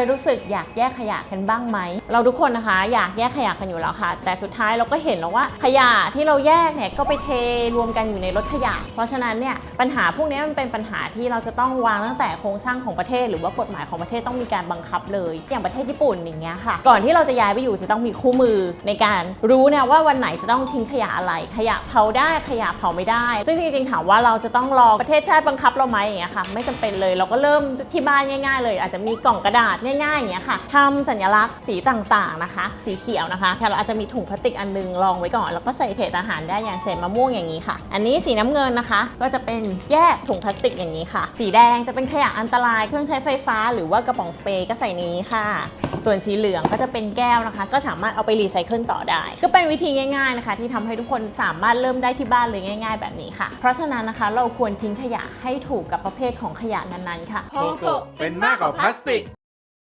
ยรู้สึกอยากแยกขยะกันบ้างไหม เราทุกคนนะคะ อยากแยกขยะกันอยู่แล้วค่ะ แต่สุดท้ายเราก็เห็นแล้วว่าขยะที่เราแยกเนี่ยก็ไปเทรวมกันอยู่ในรถขยะ เพราะฉะนั้นเนี่ยปัญหาพวกนี้มันเป็นปัญหาที่เราจะต้องวางตั้งแต่โครงสร้างของประเทศ หรือว่ากฎหมายของประเทศต้องมีการบังคับเลย อย่างประเทศญี่ปุ่นอย่างเงี้ยค่ะ ก่อนที่เราจะย้ายไปอยู่จะต้องมีคู่มือในการรู้เนี่ยว่าวันไหนจะต้องทิ้งขยะอะไร ขยะเผาได้ขยะเผาไม่ได้ ซึ่งจริงๆถามว่าเราจะต้องรอประเทศชาติบังคับเราไหมอย่างเงี้ยค่ะไม่จำเป็นเลยเราก็เริ่มที่บ้านง่าย ๆ เลย อาจจะมีกล่องกระดาษง่ายๆอย่างเงี้ยค่ะทำสัญลักษณ์สีต่างๆนะคะ สีเขียวนะคะเราอาจจะมีถุงพลาสติกอันนึงรองไว้ก่อน แล้วก็ใส่เศษอาหารได้อย่างเศษมะม่วงอย่างนี้ค่ะ อันนี้สีน้ำเงินนะคะ ก็จะเป็นแยกถุงพลาสติกอย่างนี้ค่ะ สีแดงจะเป็นขยะอันตรายเครื่องใช้ไฟฟ้า หรือว่ากระป๋องสเปรย์ก็ใส่นี้ค่ะ ส่วนสีเหลืองก็จะเป็นแก้วนะคะ ก็สามารถเอาไปรีไซเคิลต่อได้ ก็เป็นวิธีง่าย ๆนะคะ ที่ทำให้ทุกคนสามารถเริ่มได้ที่บ้านเลยง่าย ๆ แบบนี้ค่ะ เพราะฉะนั้นนะคะเราควรทิ้งขยะให้ถูกกับประเภทของขยะนั้นๆค่ะโกโก้เป็นมากกว่าพลาสติก